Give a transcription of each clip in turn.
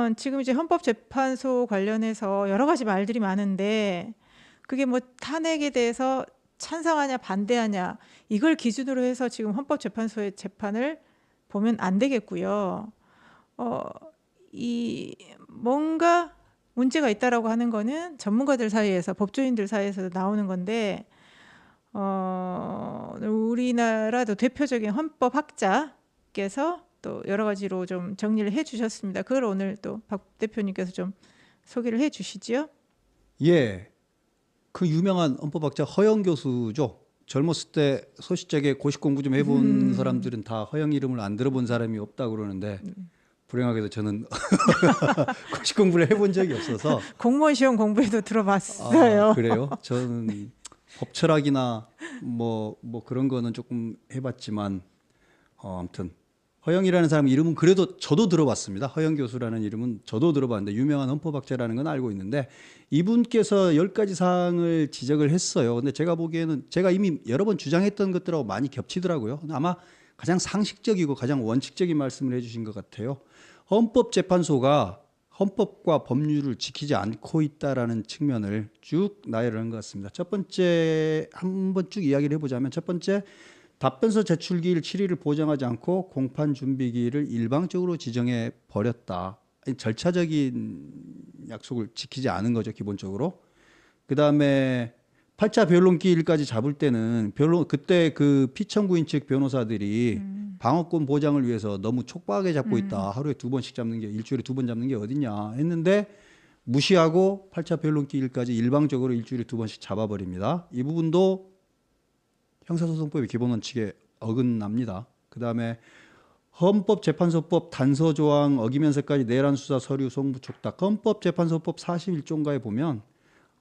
보면 지금 이제 헌법재판소 관련해서 여러 가지 말들이 많은데 그게 뭐 탄핵에 대해서 찬성하냐 반대하냐 이걸 기준으로 해서 지금 헌법재판소의 재판을 보면 안 되겠고요. 어, 이 뭔가 문제가 있다라고 하는 거는 전문가들 사이에서 법조인들 사이에서 나오는 건데 어, 우리나라도 대표적인 헌법학자께서 또 여러 가지로 좀 정리를 해 주셨습니다. 그걸 오늘 또 박 대표님께서 좀 소개를 해 주시지요. 예. 그 유명한 헌법학자 허영 교수죠. 젊었을 때 소시적에 고시 공부 좀 해본 음. 사람들은 다 허영 이름을 안 들어본 사람이 없다고 그러는데 불행하게도 저는 고시 공부를 해본 적이 없어서 공무원 시험 공부에도 들어봤어요. 아, 그래요? 저는 법철학이나 뭐, 뭐 그런 거는 조금 해봤지만, 어, 아무튼, 허영이라는 사람 이름은 그래도 저도 들어봤습니다. 허영 교수라는 이름은 저도 들어봤는데, 유명한 헌법학자라는 건 알고 있는데, 이분께서 열 가지 사항을 지적을 했어요. 근데 제가 보기에는 제가 이미 여러 번 주장했던 것들하고 많이 겹치더라고요. 아마 가장 상식적이고 가장 원칙적인 말씀을 해주신 것 같아요. 헌법재판소가 헌법과 법률을 지키지 않고 있다라는 측면을 쭉 나열을 한것 같습니다. 첫 번째 한번 쭉 이야기를 해보자면 첫 번째 답변서 제출 기일 7일을 보장하지 않고 공판 준비 기일을 일방적으로 지정해 버렸다. 절차적인 약속을 지키지 않은 거죠 기본적으로. 그 다음에 8차 변론 기일까지 잡을 때는 변론 그때 그 피청구인 측 변호사들이 방어권 보장을 위해서 너무 촉박하게 잡고 있다. 하루에 두 번씩 잡는 게 일주일에 두 번 잡는 게 어딨냐 했는데 무시하고 8차 변론 기일까지 일방적으로 일주일에 두 번씩 잡아버립니다. 이 부분도 형사소송법의 기본 원칙에 어긋납니다. 그 다음에 헌법재판소법 단서 조항 어기면서까지 내란 수사 서류 송부 촉탁 헌법재판소법 41조인가에 보면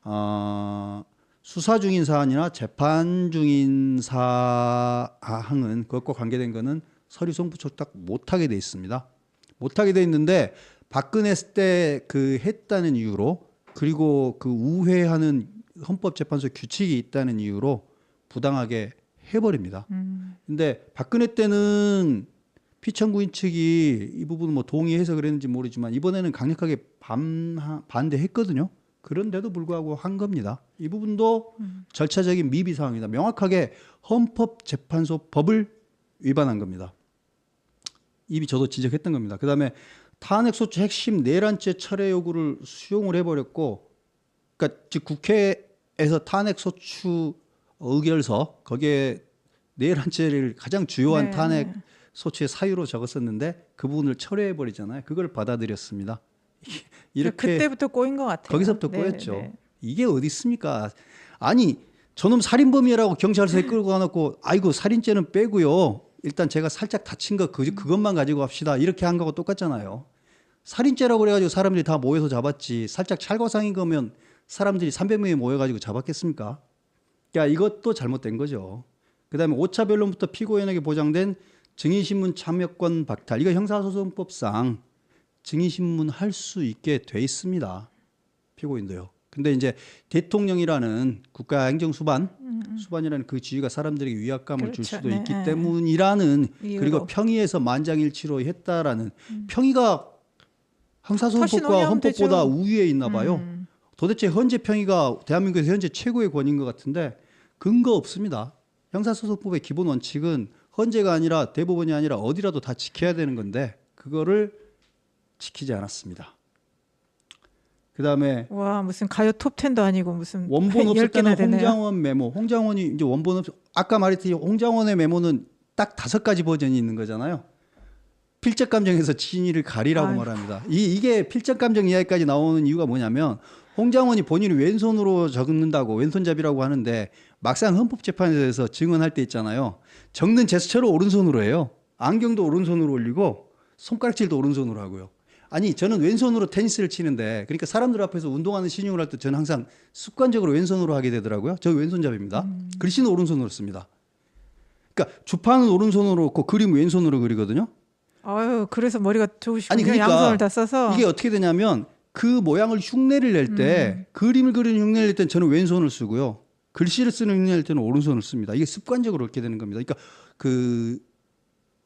어, 수사 중인 사안이나 재판 중인 사항은 그것과 관계된 거는 서류 송부 촉탁 못 하게 돼 있습니다. 못 하게 돼 있는데 박근혜 때 그 했다는 이유로 그리고 그 우회하는 헌법재판소 규칙이 있다는 이유로 부당하게 해버립니다. 근데 박근혜 때는 피청구인 측이 이 부분 뭐 동의해서 그랬는지 모르지만 이번에는 강력하게 반, 반대했거든요. 그런데도 불구하고 한 겁니다. 이 부분도 절차적인 미비 사항이다. 명확하게 헌법재판소 법을 위반한 겁니다. 이미 저도 지적했던 겁니다. 그 다음에 탄핵소추 핵심 내란죄 철회 요구를 수용을 해버렸고, 그러니까 즉 국회에서 탄핵소추 의결서 거기에 내란죄를 가장 주요한 네. 탄핵 소추의 사유로 적었었는데 그 부분을 철회해 버리잖아요. 그걸 받아들였습니다. 이렇게 그때부터 꼬인 것 같아요. 거기서부터 네, 꼬였죠. 네. 이게 어디 있습니까? 아니 저놈 살인범이라고 경찰서에 끌고 가놓고 아이고 살인죄는 빼고요. 일단 제가 살짝 다친 거 그, 그것만 가지고 합시다. 이렇게 한 거하고 똑같잖아요. 살인죄라고 그래가지고 사람들이 다 모여서 잡았지. 살짝 찰과상인 거면 사람들이 300명이 모여가지고 잡았겠습니까? 그러니까 이것도 잘못된 거죠. 그다음에 5차 변론부터 피고인에게 보장된 증인신문 참여권 박탈. 이거 형사소송법상 증인신문 할 수 있게 돼 있습니다. 피고인도요. 근데 이제 대통령이라는 국가 행정 수반, 수반이라는 그 지위가 사람들에게 위압감을 줄 그렇죠. 수도 네, 있기 네. 때문이라는 이유로. 그리고 평의에서 만장일치로 했다라는 평의가 다시 형사소송법과 헌법보다 되죠. 우위에 있나 봐요. 음. 도대체 현재 평의가 대한민국에서 현재 최고의 권위인 것 같은데 근거 없습니다. 형사소송법의 기본 원칙은 헌재가 아니라 대법원이 아니라 어디라도 다 지켜야 되는 건데 그거를 지키지 않았습니다. 그 다음에 와 무슨 가요 톱텐도 아니고 무슨 원본 없을 때는. 홍장원 메모. 홍장원이 이제 원본 없. 아까 말했듯이 홍장원의 메모는 딱 다섯 가지 버전이 있는 거잖아요. 필적 감정에서 진위를 가리라고 아이고. 말합니다. 이 이게 필적 감정 이야기까지 나오는 이유가 뭐냐면 홍장원이 본인이 왼손으로 적는다고 왼손잡이라고 하는데 막상 헌법재판소에서 증언할 때 있잖아요. 적는 제스처를 오른손으로 해요. 안경도 오른손으로 올리고 손가락질도 오른손으로 하고요. 아니 저는 왼손으로 테니스를 치는데 그러니까 사람들 앞에서 운동하는 신용을 할 때 저는 항상 습관적으로 왼손으로 하게 되더라고요. 저 왼손잡이입니다. 글씨는 오른손으로 씁니다. 그러니까 주판은 오른손으로 놓고 그림 왼손으로 그리거든요. 아유 그래서 머리가 좋으시군요. 아니, 그러니까 양손을 다 써서 이게 어떻게 되냐면 그 모양을 흉내를 낼때 그림을 그리는 흉내를 낼 때는 저는 왼손을 쓰고요. 글씨를 쓰는 흉내를 낼 때는 오른손을 씁니다. 이게 습관적으로 그렇게 되는 겁니다. 그러니까 그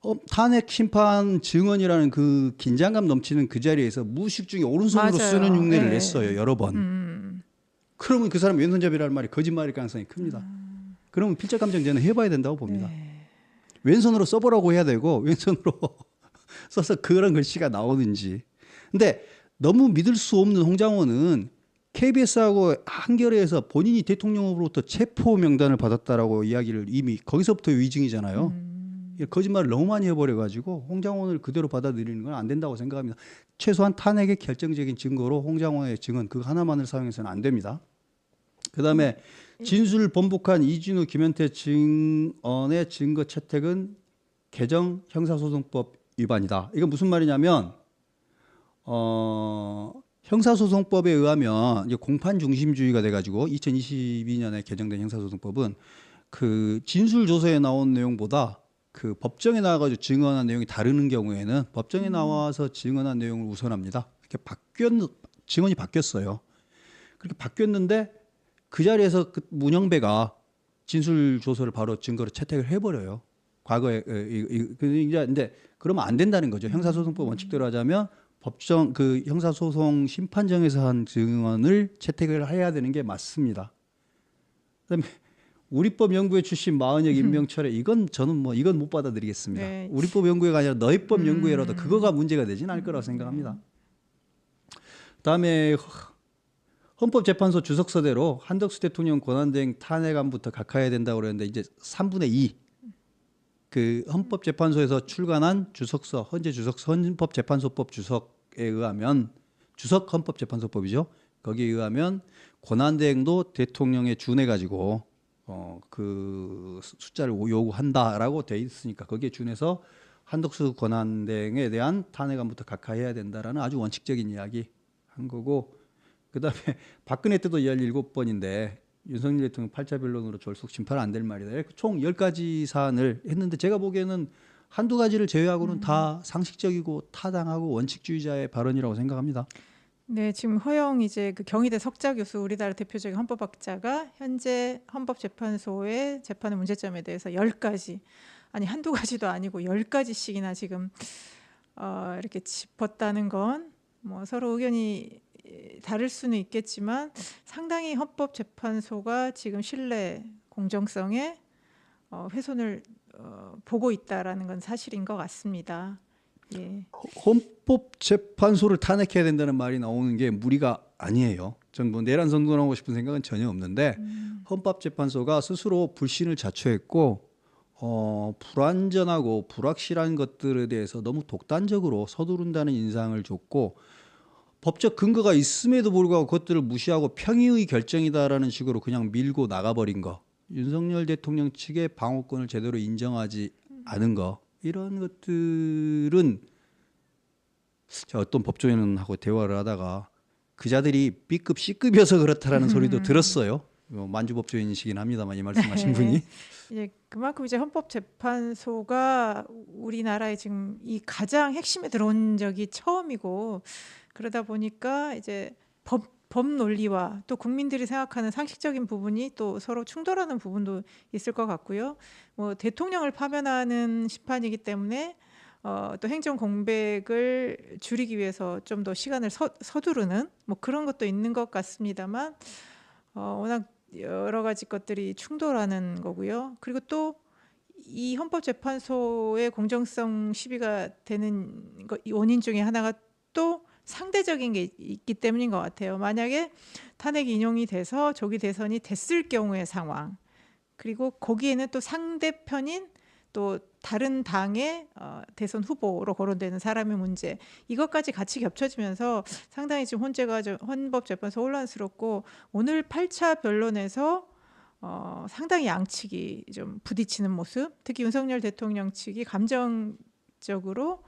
어, 탄핵 심판 증언이라는 그 긴장감 넘치는 그 자리에서 무의식 중에 오른손으로 맞아요. 쓰는 흉내를 네. 냈어요 여러 번. 음. 그러면 그 사람 왼손잡이라는 말이 거짓말일 가능성이 큽니다. 그러면 필적 감정제는 해봐야 된다고 봅니다. 네. 왼손으로 써보라고 해야 되고 왼손으로 써서 그런 글씨가 나오는지. 근데 너무 믿을 수 없는 홍장원은 KBS하고 한겨레에서 본인이 대통령으로부터 체포 명단을 받았다라고 이야기를 이미 거기서부터 위증이잖아요. 이 거짓말을 너무 많이 해버려가지고 홍장원을 그대로 받아들이는 건 안 된다고 생각합니다. 최소한 탄핵의 결정적인 증거로 홍장원의 증언 그 하나만을 사용해서는 안 됩니다. 그다음에 진술 번복한 이진우 김현태 증언의 증거 채택은 개정 형사소송법 위반이다. 이건 무슨 말이냐면 어 형사소송법에 의하면 이제 공판 중심주의가 돼가지고 2022년에 개정된 형사소송법은 그 진술 조서에 나온 내용보다 그 법정에 나와가지고 증언한 내용이 다르는 경우에는 법정에 나와서 증언한 내용을 우선합니다. 이렇게 바뀌었 증언이 바뀌었어요. 그렇게 바뀌었는데 그 자리에서 그 문영배가 진술 조서를 바로 증거로 채택을 해버려요. 과거에 에, 이- 이- 그 이제 근데 그러면 안 된다는 거죠. 형사소송법 원칙대로 하자면 법정 그 형사소송 심판정에서 한 증언을 채택을 해야 되는 게 맞습니다. 그다음에 우리법 연구회 출신 마은혁 임명철에 이건 저는 뭐 이건 못 받아들이겠습니다. 네. 우리법 연구회가 아니라 너희법 연구회라도 그거가 문제가 되진 않을 거라고 생각합니다. 그다음에 헌법재판소 주석서대로 한덕수 대통령 권한대행 탄핵안부터 각하해야 된다고 그랬는데 이제 3분의 2. 그 헌법재판소에서 출간한 주석서, 현재 주석서 헌법재판소법 주석에 의하면 주석 헌법재판소법이죠. 거기에 의하면 권한대행도 대통령에 준해 가지고 어 그 숫자를 요구한다라고 돼 있으니까 거기에 준해서 한덕수 권한대행에 대한 탄핵안부터 각하해야 된다라는 아주 원칙적인 이야기 한 거고 그다음에 박근혜 때도 17번인데 윤석열 대통령 8차 변론으로 졸속 심판 안 될 말이다. 이렇게 총 10가지 사안을 했는데 제가 보기에는 한두 가지를 제외하고는 다 상식적이고 타당하고 원칙주의자의 발언이라고 생각합니다. 네, 지금 허영 이제 그 경희대 석자 교수 우리나라 대표적인 헌법학자가 현재 헌법재판소의 재판의 문제점에 대해서 열 가지 아니 한두 가지도 아니고 열 가지씩이나 지금 어, 이렇게 짚었다는 건 뭐 서로 의견이 에, 다를 수는 있겠지만 상당히 헌법재판소가 지금 신뢰 공정성에 어, 훼손을 어, 보고 있다라는 건 사실인 것 같습니다. 예. 헌법재판소를 탄핵해야 된다는 말이 나오는 게 무리가 아니에요. 전뭐 내란 선동하고 싶은 생각은 전혀 없는데 헌법재판소가 스스로 불신을 자초했고 어, 불완전하고 불확실한 것들에 대해서 너무 독단적으로 서두른다는 인상을 줬고 법적 근거가 있음에도 불구하고 그것들을 무시하고 평의의 결정이다라는 식으로 그냥 밀고 나가버린 거 윤석열 대통령 측의 방어권을 제대로 인정하지 않은 거 이런 것들은 제가 어떤 법조인하고 대화를 하다가 그자들이 B급 C급이어서 그렇다라는 소리도 들었어요. 뭐 만주 법조인이시긴 합니다만 이 말씀하신 네. 분이 이제 그만큼 이제 헌법재판소가 우리나라에 지금 이 가장 핵심에 들어온 적이 처음이고 그러다 보니까 이제 법, 법 논리와 또 국민들이 생각하는 상식적인 부분이 또 서로 충돌하는 부분도 있을 것 같고요. 뭐 대통령을 파면하는 심판이기 때문에 어, 또 행정 공백을 줄이기 위해서 좀 더 시간을 서, 서두르는 뭐 그런 것도 있는 것 같습니다만 어, 워낙 여러 가지 것들이 충돌하는 거고요. 그리고 또 이 헌법재판소의 공정성 시비가 되는 원인 중에 하나가 또 상대적인 게 있기 때문인 것 같아요. 만약에 탄핵 인용이 돼서 조기 대선이 됐을 경우의 상황, 그리고 거기에는 또 상대편인 또 다른 당의 어, 대선 후보로 거론되는 사람의 문제 이것까지 같이 겹쳐지면서 상당히 지금 헌재가 좀 헌법재판소 혼란스럽고 오늘 8차 변론에서 어, 상당히 양측이 좀 부딪히는 모습, 특히 윤석열 대통령 측이 감정적으로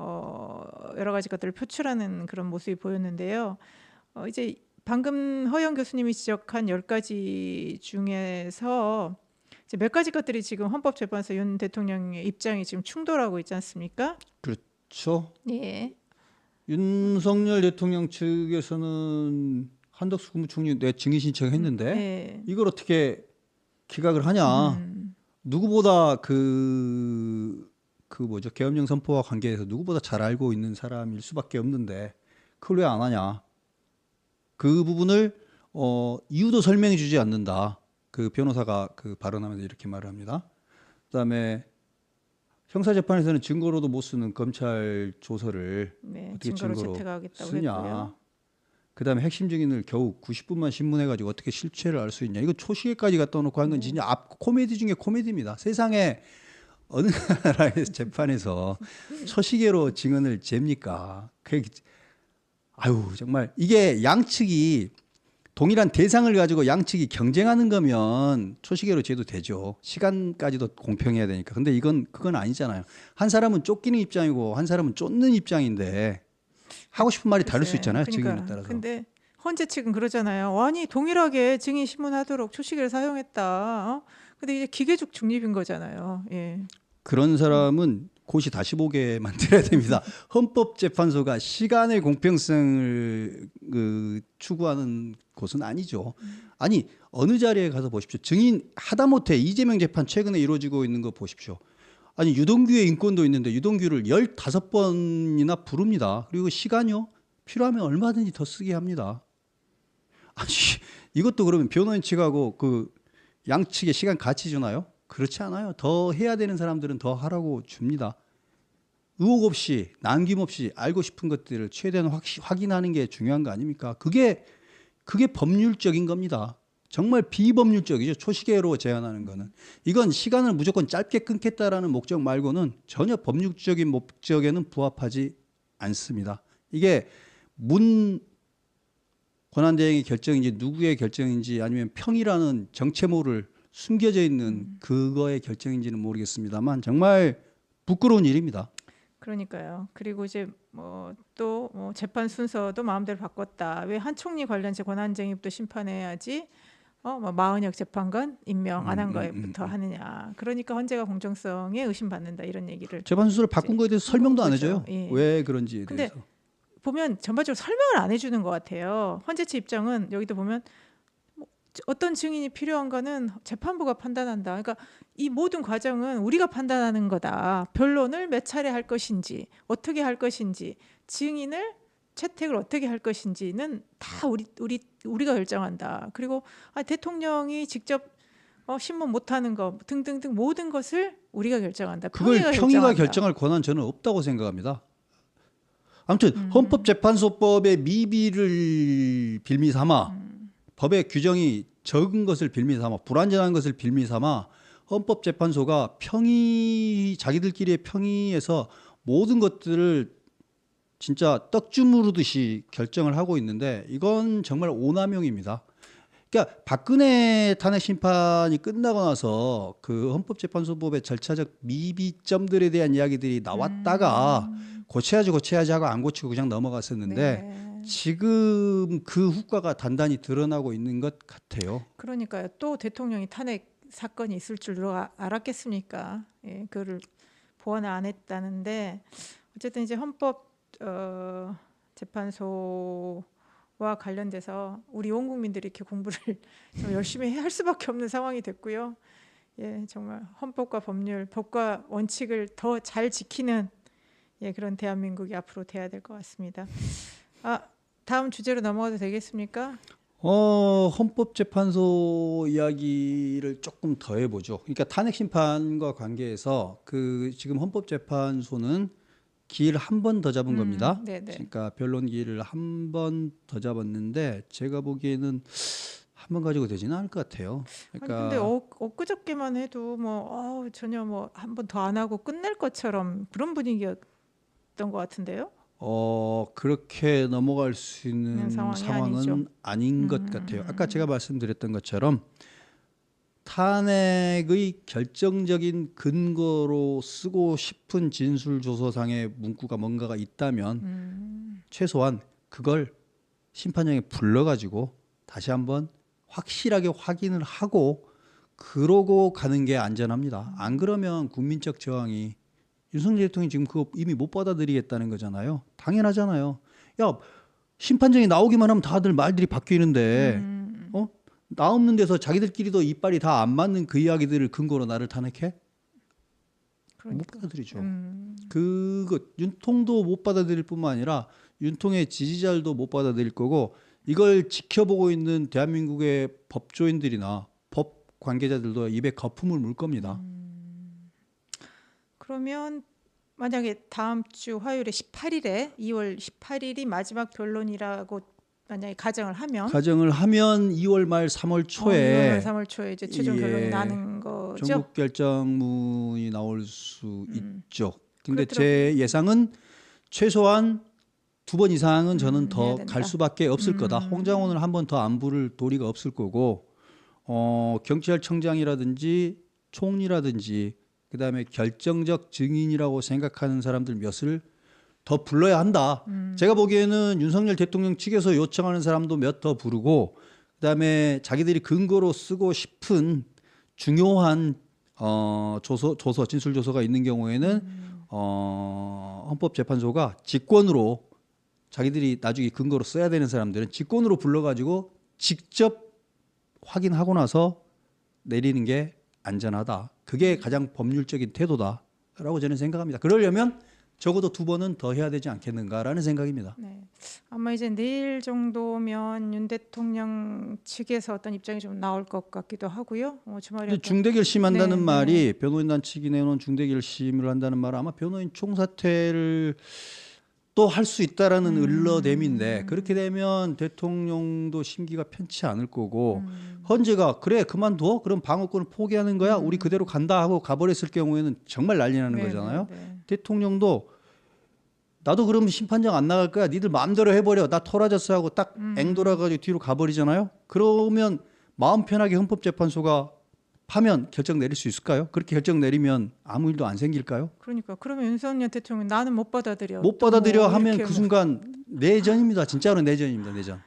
어, 여러 가지 것들을 표출하는 그런 모습이 보였는데요. 어, 이제 방금 허영 교수님이 지적한 열 가지 중에서 이제 몇 가지 것들이 지금 헌법재판소 윤 대통령의 입장이 지금 충돌하고 있지 않습니까? 그렇죠. 예. 윤석열 대통령 측에서는 한덕수 국무총리 내 증인 신청했는데 네. 이걸 어떻게 기각을 하냐? 음, 누구보다 그 그 뭐죠 계엄령 선포와 관계해서 누구보다 잘 알고 있는 사람일 수밖에 없는데 그걸 왜 안 하냐? 그 부분을 어, 이유도 설명해 주지 않는다. 그 변호사가 그 발언하면서 이렇게 말을 합니다. 그다음에 형사 재판에서는 증거로도 못 쓰는 검찰 조서를 네, 어떻게 증거로 증거로 쓰냐? 했고요. 그다음에 핵심 증인을 겨우 90분만 신문해 가지고 어떻게 실체를 알 수 있냐? 이거 초시계까지 갖다 놓고 한 건 진짜 앞 코미디 중에 코미디입니다. 세상에 어느 나라의 재판에서 초시계로 증언을 잽니까? 그 아유 정말 이게 양측이 동일한 대상을 가지고 양측이 경쟁하는 거면 초시계로 재도 되죠. 시간까지도 공평해야 되니까. 근데 이건 그건 아니잖아요. 한 사람은 쫓기는 입장이고 한 사람은 쫓는 입장인데 하고 싶은 말이 다를 수 글쎄, 있잖아요. 그러니까, 증인에 따라서. 근데 헌재 측은 그러잖아요. 아니 동일하게 증인 신문하도록 초시계를 사용했다. 어? 근데 이제 기계적 중립인 거잖아요. 예. 그런 사람은 고시 다시 보게 만들어야 됩니다. 헌법재판소가 시간의 공평성을 그 추구하는 곳은 아니죠. 아니 어느 자리에 가서 보십시오. 증인 하다못해 이재명 재판 최근에 이루어지고 있는 거 보십시오. 아니 유동규의 인권도 있는데 유동규를 15번이나 부릅니다. 그리고 시간요 필요하면 얼마든지 더 쓰게 합니다. 아니 이것도 그러면 변호인 측하고 그 양측의 시간 같이 주나요? 그렇지 않아요. 더 해야 되는 사람들은 더 하라고 줍니다. 의혹 없이 남김없이 알고 싶은 것들을 최대한 확, 확인하는 게 중요한 거 아닙니까? 그게 그게 법률적인 겁니다. 정말 비법률적이죠. 초시계로 제한하는 거는 이건 시간을 무조건 짧게 끊겠다라는 목적 말고는 전혀 법률적인 목적에는 부합하지 않습니다. 이게 문 권한대행의 결정인지 누구의 결정인지 아니면 평이라는 정체모를 숨겨져 있는 그거의 결정인지는 모르겠습니다만 정말 부끄러운 일입니다. 그러니까요. 그리고 이제 뭐또 뭐 재판 순서도 마음대로 바꿨다. 왜 한 총리 관련죄 권한쟁의부터 심판해야지? 어, 뭐 마은혁 재판관 임명 안한 음, 음, 거에부터 음, 음. 하느냐. 그러니까 헌재가 공정성에 의심받는다 이런 얘기를 재판 수를 바꾼 거에 대해서 설명도 안 해줘요. 예. 왜 그런지에 근데 대해서. 보면 전반적으로 설명을 안 해주는 것 같아요. 헌재 측 입장은 여기도 보면 뭐 어떤 증인이 필요한가는 재판부가 판단한다. 그러니까 이 모든 과정은 우리가 판단하는 거다. 변론을 몇 차례 할 것인지, 어떻게 할 것인지, 증인을 채택을 어떻게 할 것인지는 다 우리 우리 우리가 결정한다. 그리고 아, 대통령이 직접 어, 신문 못하는 거 등등등 모든 것을 우리가 결정한다. 그걸 평의가 평의가 결정한다. 결정할 권한 저는 없다고 생각합니다. 아무튼 음. 헌법재판소법의 미비를 빌미 삼아 음. 법의 규정이 적은 것을 빌미 삼아 불완전한 것을 빌미 삼아 헌법재판소가 평의 자기들끼리의 평의에서 모든 것들을 진짜 떡 주무르듯이 결정을 하고 있는데 이건 정말 오남용입니다. 그러니까 박근혜 탄핵 심판이 끝나고 나서 그 헌법재판소법의 절차적 미비점들에 대한 이야기들이 나왔다가 고쳐야지 고쳐야지 하고 안 고치고 그냥 넘어갔었는데 네. 지금 그 후과가 단단히 드러나고 있는 것 같아요. 그러니까요. 또 대통령이 탄핵 사건이 있을 줄 누가 알았겠습니까? 예, 그거를 보완을 안 했다는데 어쨌든 이제 헌법 어, 재판소와 관련돼서 우리 온 국민들이 이렇게 공부를 좀 열심히 할 수밖에 없는 상황이 됐고요. 예, 정말 헌법과 법률, 법과 원칙을 더 잘 지키는 예, 그런 대한민국이 앞으로 돼야 될 것 같습니다. 아, 다음 주제로 넘어가도 되겠습니까? 어, 헌법재판소 이야기를 조금 더 해보죠. 그러니까 탄핵 심판과 관계해서 그 지금 헌법재판소는 기일 한 번 더 잡은 음, 겁니다. 네, 네. 그러니까 변론 기일을 한 번 더 잡았는데 제가 보기에는 한 번 가지고 되지는 않을 것 같아요. 아니 그러니까 근데 어, 엊그저께만 해도 뭐 어우, 전혀 뭐 한 번 더 안 하고 끝낼 것처럼 그런 분위기였 던 것 같은데요. 어 그렇게 넘어갈 수 있는 상황이 상황은 아니죠. 아닌 것 음, 같아요. 음, 아까 제가 말씀드렸던 것처럼 탄핵의 결정적인 근거로 쓰고 싶은 진술 조서상의 문구가 뭔가가 있다면 음, 최소한 그걸 심판장에 불러가지고 다시 한번 확실하게 확인을 하고 그러고 가는 게 안전합니다. 안 그러면 국민적 저항이 윤석열 대통령이 지금 그거 이미 못 받아들이겠다는 거잖아요. 당연하잖아요. 야 심판정이 나오기만 하면 다들 말들이 바뀌는데 음, 어? 나 없는 데서 자기들끼리도 이빨이 다 안 맞는 그 이야기들을 근거로 나를 탄핵해? 그러니까. 못 받아들이죠. 음, 그거 윤통도 못 받아들일 뿐만 아니라 윤통의 지지자들도 못 받아들일 거고 이걸 지켜보고 있는 대한민국의 법조인들이나 법 관계자들도 입에 거품을 물 겁니다. 그러면 만약에 다음 주 화요일에 18일에 2월 18일이 마지막 변론이라고 만약에 가정을 하면 가정을 하면 2월 말 3월 어, 초에 2월 3월 초에 이제 최종 예, 결론이 나는 거죠. 전국 결정문이 나올 수 음. 있죠. 근데 그렇더라고요. 제 예상은 최소한 두 번 이상은 저는 음, 더 해야 된다. 갈 수밖에 없을 거다. 음. 홍장원을 한 번 더 안 부를 도리가 없을 거고 어, 경찰청장이라든지 총리라든지 그다음에 결정적 증인이라고 생각하는 사람들 몇을 더 불러야 한다. 음. 제가 보기에는 윤석열 대통령 측에서 요청하는 사람도 몇 더 부르고 그다음에 자기들이 근거로 쓰고 싶은 중요한 어 조서 조서 진술 조서가 있는 경우에는 어 헌법재판소가 직권으로 자기들이 나중에 근거로 써야 되는 사람들은 직권으로 불러가지고 직접 확인하고 나서 내리는 게 안전하다. 그게 가장 법률적인 태도다라고 저는 생각합니다. 그러려면 적어도 두 번은 더 해야 되지 않겠는가라는 생각입니다. 네. 아마 이제 내일 정도면 윤 대통령 측에서 어떤 입장이 좀 나올 것 같기도 하고요. 어, 주말에 근데 어떤- 중대 결심한다는 네, 말이 변호인 단 측이 내놓은 중대 결심을 한다는 말은 아마 변호인 총사퇴를 또 할 수 있다라는 음. 을러댐인데 그렇게 되면 대통령도 심기가 편치 않을 거고 음. 헌재가 그래 그만둬 그럼 방어권을 포기하는 거야 우리 그대로 간다 하고 가버렸을 경우에는 정말 난리 나는 네, 거잖아요. 네, 네. 대통령도 나도 그럼 심판장 안 나갈 거야. 니들 마음대로 해버려. 나 토라졌어 하고 딱 음. 앵돌아가지고 뒤로 가버리잖아요. 그러면 마음 편하게 헌법재판소가 파면 결정 내릴 수 있을까요? 그렇게 결정 내리면 아무 일도 안 생길까요? 그러니까 그러면 윤석열 대통령 나는 못 받아들여. 못또뭐 받아들여 하면 그 뭐- 순간 내전입니다. 진짜로 내전입니다. 내전.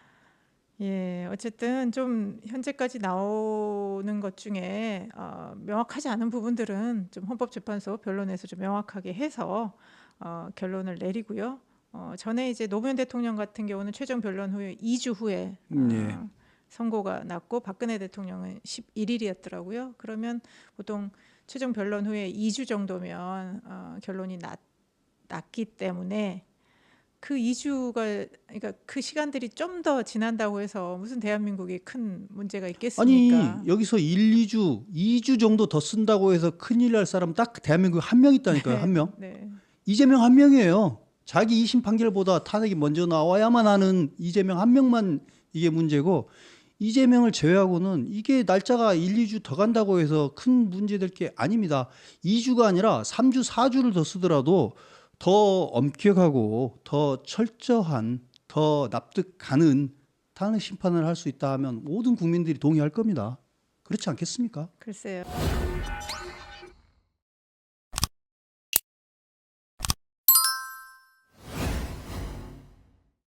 예, 어쨌든 좀 현재까지 나오는 것 중에 어, 명확하지 않은 부분들은 좀 헌법재판소 변론에서 좀 명확하게 해서 어, 결론을 내리고요. 어, 전에 이제 노무현 대통령 같은 경우는 최종 변론 후에 2주 후에 어, 음, 예. 선고가 났고 박근혜 대통령은 11일이었더라고요. 그러면 보통 최종 변론 후에 2주 정도면 어, 결론이 났, 났기 때문에 그 2주가 그러니까 그 시간들이 좀 더 지난다고 해서 무슨 대한민국에 큰 문제가 아니 있겠습니까? 여기서 1, 2주, 2주 정도 더 쓴다고 해서 큰일 날 사람 딱 대한민국에 한명 있다니까요. 한 명. 네. 이재명 한 명이에요. 자기 2심 판결보다 탄핵이 먼저 나와야만 하는 이재명 한 명만 이게 문제고 이재명을 제외하고는 이게 날짜가 1, 2주 더 간다고 해서 큰 문제될 게 아닙니다. 2주가 아니라 3주, 4주를 더 쓰더라도 더 엄격하고 더 철저한 더 납득 가는 탄핵 심판을 할 수 있다 하면 모든 국민들이 동의할 겁니다. 그렇지 않겠습니까? 글쎄요.